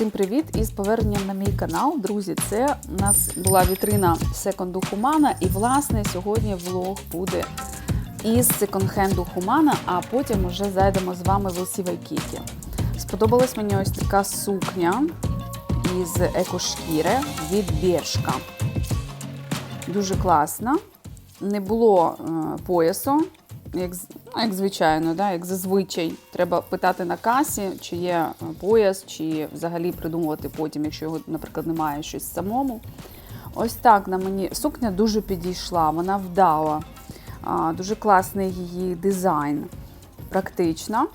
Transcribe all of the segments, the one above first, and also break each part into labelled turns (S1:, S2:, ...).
S1: Всім привіт і з поверненням на мій канал. Друзі, це у нас була вітрина секонду Хумана, і власне сьогодні влог буде із секонд-хенду Хумана, а потім вже зайдемо з вами в Лосі Вайкікі. Сподобалась мені ось така сукня із екошкіри від Бершка. Дуже класна. Не було е, поясу, як, ну, як звичайно, да, як зазвичай. Треба питати на касі, чи є е, пояс, чи взагалі придумувати потім, якщо його, наприклад, немає щось самому. Ось так на мені сукня дуже підійшла, вона вдала. А, дуже класний її дизайн, практична.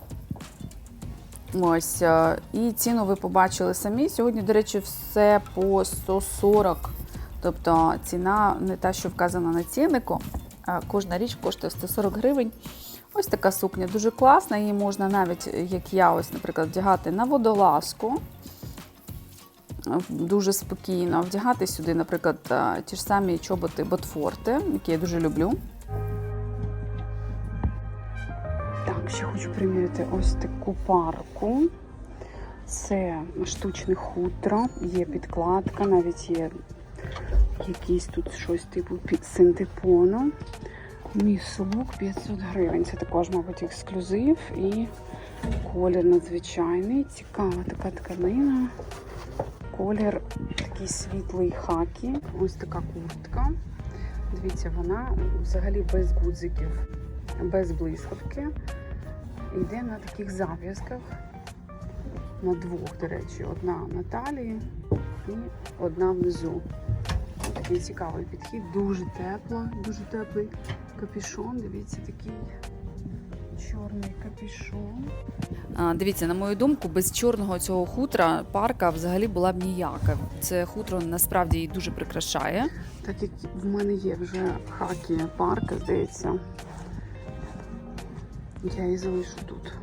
S1: Ось, е, і ціну ви побачили самі. Сьогодні, до речі, все по 140. Тобто ціна не та, що вказана на ціннику. Кожна річ коштує 140 гривень. Ось така сукня дуже класна. Її можна навіть, як я, ось, наприклад, вдягати на водолазку. Дуже спокійно вдягати сюди, наприклад, ті ж самі чоботи Ботфорти, які я дуже люблю. Так, ще хочу приміряти ось таку парку. Це штучне хутро, є підкладка, навіть є якийсь тут щось типу синтепону. Міс лук 500 гривень. Це також, мабуть, ексклюзив і колір надзвичайний. Цікава така тканина. Колір такий світлий хакі. Ось така куртка. Дивіться, вона взагалі без гудзиків, без блискавки. Йде на таких зав'язках. На двох, до речі, одна на талії і одна внизу. Такий цікавий підхід, дуже тепло, дуже теплий капюшон. Дивіться, такий чорний капюшон. Дивіться, на мою думку, без чорного цього хутра парка взагалі була б ніяка. Це хутро насправді її дуже прикрашає. Так як в мене є вже хакі парка, здається, я її залишу тут.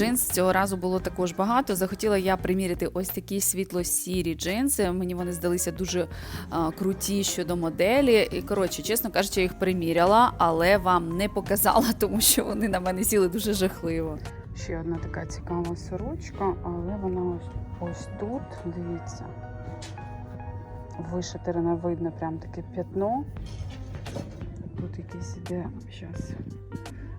S1: Джинс цього разу було також багато. Захотіла я приміряти ось такі світло-сірі джинси. Мені вони здалися дуже а, круті щодо моделі. І коротше, чесно кажучи, я їх приміряла, але вам не показала, тому що вони на мене сіли дуже жахливо. Ще одна така цікава сорочка, але вона ось, ось тут. Дивіться. Вишитерена видно прям таке п'ятно. Тут якийсь іде. Зараз.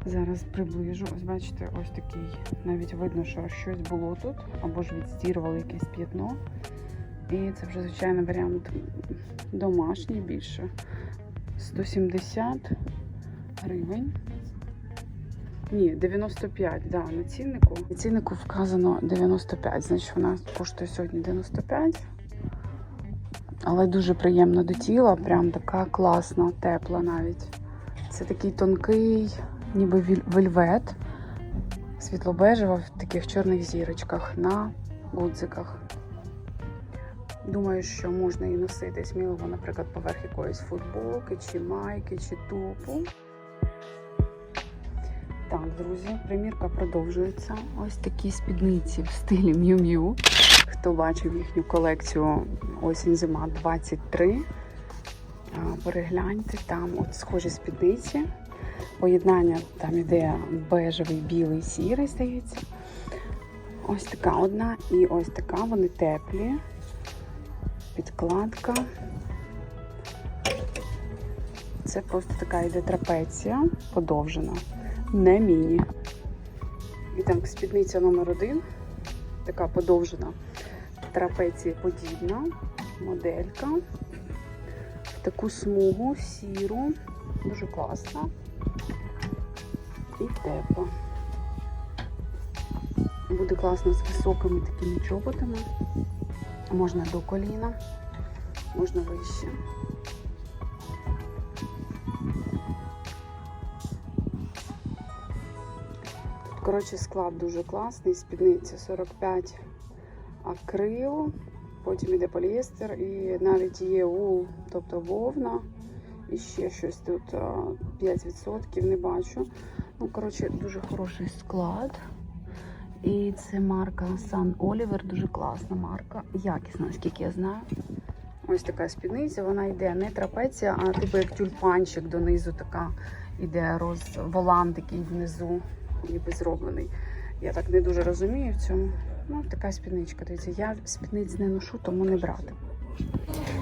S1: Зараз приближу. Ось бачите, ось такий. Навіть видно, що щось було тут, або ж відстірували якесь п'ятно. І це вже, звичайно, варіант домашній більше. 170 гривень. Ні, 95, да, на ціннику. На ціннику вказано 95, значить вона коштує сьогодні 95. Але дуже приємно до тіла, прям така класна, тепла навіть. Це такий тонкий, ніби вельвет, світло-бежева в таких чорних зірочках на гудзиках. Думаю, що можна її носити сміливо, наприклад, поверх якоїсь футболки, чи майки, чи топу. Так, друзі, примірка продовжується. Ось такі спідниці в стилі Miu. Хто бачив їхню колекцію осінь-зима 23, перегляньте, там от схожі спідниці. Поєднання там іде бежевий, білий, сірий, здається. Ось така одна і ось така, вони теплі. Підкладка. Це просто така йде трапеція, подовжена, не міні. І там спідниця номер один, така подовжена, трапеція подібна, моделька. В таку смугу сіру, дуже класна і тепла. Буде класно з високими такими чоботами. Можна до коліна, можна вище. Тут, коротше, склад дуже класний. Спідниця 45 акрил, потім іде поліестер і навіть є ул, тобто вовна. І ще щось тут 5% не бачу. Ну, коротше, дуже хороший склад. І це марка Sun Oliver, дуже класна марка. Якісна, наскільки я знаю. Ось така спідниця, вона йде не трапеція, а типу як тюльпанчик донизу така
S2: іде роз волан такий внизу, ніби зроблений. Я так не дуже розумію в цьому. Ну, така спідничка. Дивіться, я спідниць не ношу, тому не брати.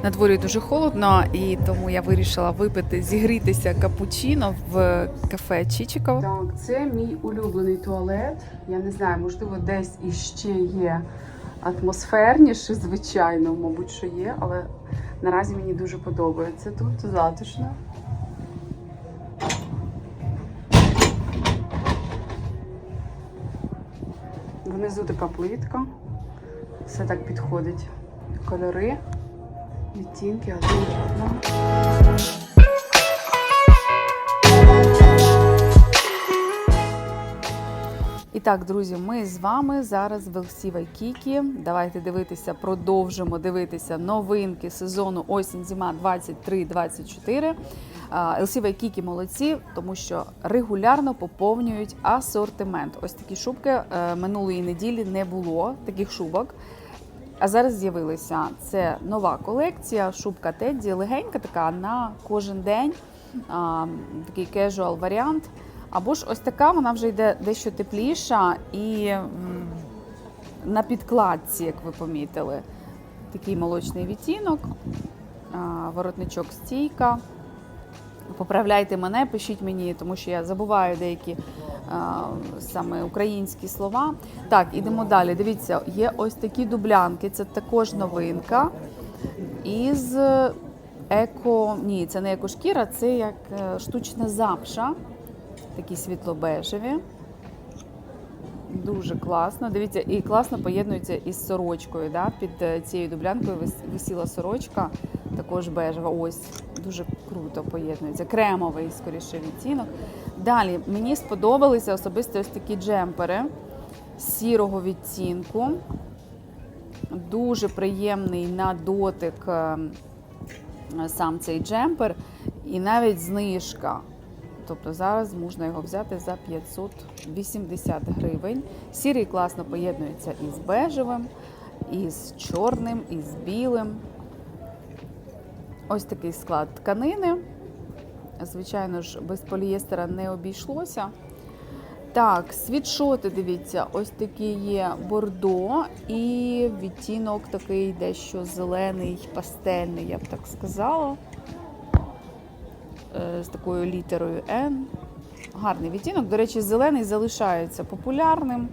S1: На дворі дуже холодно, і тому я вирішила випити, зігрітися капучино в кафе Чічиков.
S2: Так, це мій улюблений туалет. Я не знаю, можливо, десь іще є атмосферніше, звичайно, мабуть, що є, але наразі мені дуже подобається тут затишно. Внизу така плитка. Все так підходить. Кольори, відтінки, один.
S1: І так, друзі, ми з вами зараз в LC Waikiki. Давайте дивитися, продовжимо дивитися новинки сезону осінь-зима 23-24. А, LC Waikiki молодці, тому що регулярно поповнюють асортимент. Ось такі шубки е, минулої неділі не було таких шубок. А зараз з'явилися це нова колекція, шубка Тедді, легенька така на кожен день, такий casual варіант. Або ж ось така, вона вже йде дещо тепліша і на підкладці, як ви помітили, такий молочний відтінок, воротничок стійка. Поправляйте мене, пишіть мені, тому що я забуваю деякі а, саме українські слова. Так, ідемо далі. Дивіться, є ось такі дублянки. Це також новинка. Із еко. Ні, це не екошкіра, це як е, штучна запша. Такі світло-бежеві. Дуже класно. Дивіться, і класно поєднується із сорочкою. Да? Під е, цією дублянкою висіла сорочка, також бежева. Ось дуже круто поєднується. Кремовий, скоріше, відтінок. Далі мені сподобалися особисто ось такі джемпери сірого відтінку. Дуже приємний на дотик е, сам цей джемпер, і навіть знижка. Тобто зараз можна його взяти за 580 гривень. Сірий класно поєднується із бежевим, із чорним, із білим. Ось такий склад тканини. Звичайно ж, без полієстера не обійшлося. Так, світшоти, дивіться, ось такі є бордо і відтінок такий дещо зелений, пастельний, я б так сказала. Е, З такою літерою N. Гарний відтінок. До речі, зелений залишається популярним.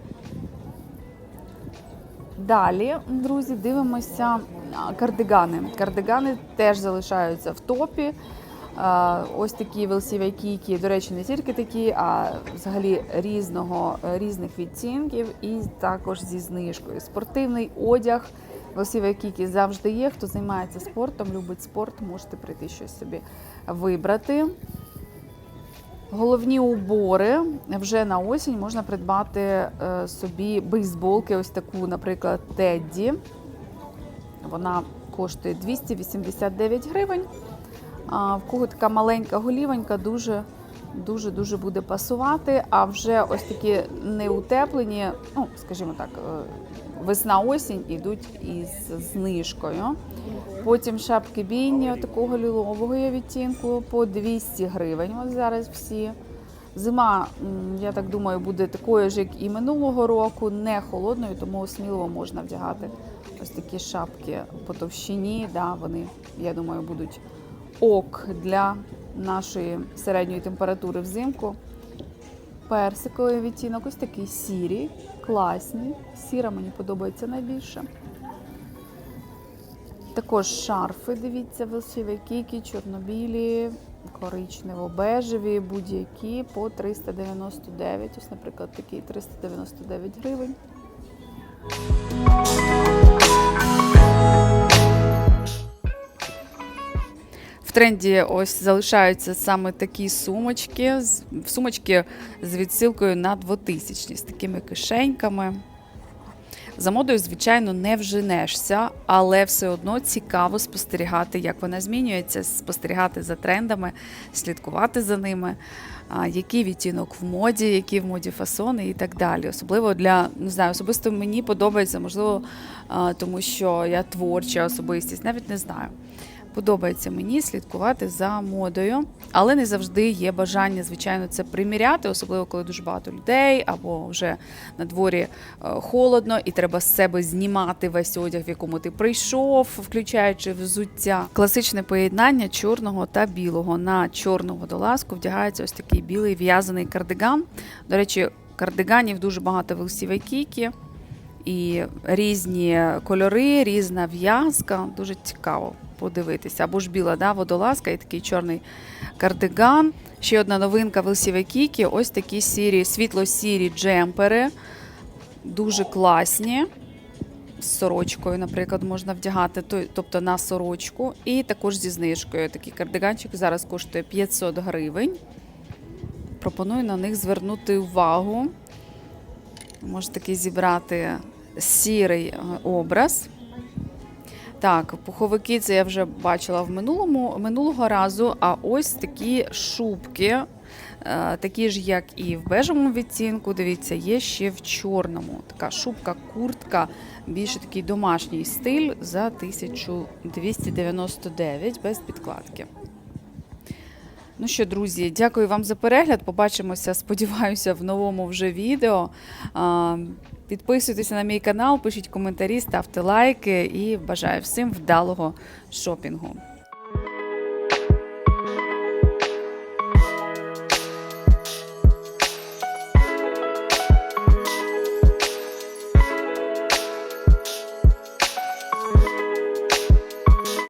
S1: Далі, друзі, дивимося кардигани. Кардигани теж залишаються в топі. Ось такі велсіві кійки, до речі, не тільки такі, а взагалі різного, різних відтінків і також зі знижкою. Спортивний одяг. Велсіві кійки завжди є. Хто займається спортом, любить спорт, можете прийти щось собі вибрати. Головні убори вже на осінь можна придбати е, собі бейсболки, ось таку, наприклад, Тедді. Вона коштує 289 гривень. А в кого така маленька голівонька, дуже дуже дуже буде пасувати. А вже ось такі неутеплені, ну скажімо так, е, весна-осінь ідуть із знижкою. Потім шапки бійні такого лілового відтінку по 200 гривень. Ось зараз всі. Зима, я так думаю, буде такою ж, як і минулого року, не холодною, тому сміливо можна вдягати ось такі шапки по товщині. Да, вони, я думаю, будуть ок для нашої середньої температури взимку. Персиковий відтінок, ось такий сірі, класні. Сіра мені подобається найбільше. Також шарфи, дивіться, велсіві кіки, чорнобілі, коричнево-бежеві, будь-які по 399. Ось, наприклад, такий 399 гривень. В тренді ось залишаються саме такі сумочки, сумочки з відсилкою на 2000 з такими кишеньками. За модою, звичайно, не вженешся, але все одно цікаво спостерігати, як вона змінюється, спостерігати за трендами, слідкувати за ними, який відтінок в моді, які в моді фасони і так далі. Особливо для не знаю, особисто мені подобається, можливо, тому що я творча особистість, навіть не знаю. Подобається мені слідкувати за модою, але не завжди є бажання, звичайно, це приміряти, особливо коли дуже багато людей, або вже на дворі е, холодно, і треба з себе знімати весь одяг, в якому ти прийшов, включаючи взуття. Класичне поєднання чорного та білого. На чорну водолазку вдягається ось такий білий в'язаний кардиган. До речі, кардиганів дуже багато в Waikiki. І різні кольори, різна в'язка. Дуже цікаво подивитися. Або ж біла да, водолазка і такий чорний кардиган. Ще одна новинка в Waikiki. Ось такі сірі, світло-сірі джемпери. Дуже класні. З сорочкою, наприклад, можна вдягати, тобто на сорочку. І також зі знижкою. Такий кардиганчик зараз коштує 500 гривень. Пропоную на них звернути увагу. Можете такий зібрати сірий е, образ. Так, пуховики це я вже бачила в минулому минулого разу. А ось такі шубки, е, такі ж, як і в бежевому відтінку. Дивіться, є ще в чорному. Така шубка, куртка, більше такий домашній стиль за 1299 без підкладки. Ну що, друзі, дякую вам за перегляд. Побачимося, сподіваюся, в новому вже відео. Підписуйтеся на мій канал, пишіть коментарі, ставте лайки і бажаю всім вдалого шопінгу.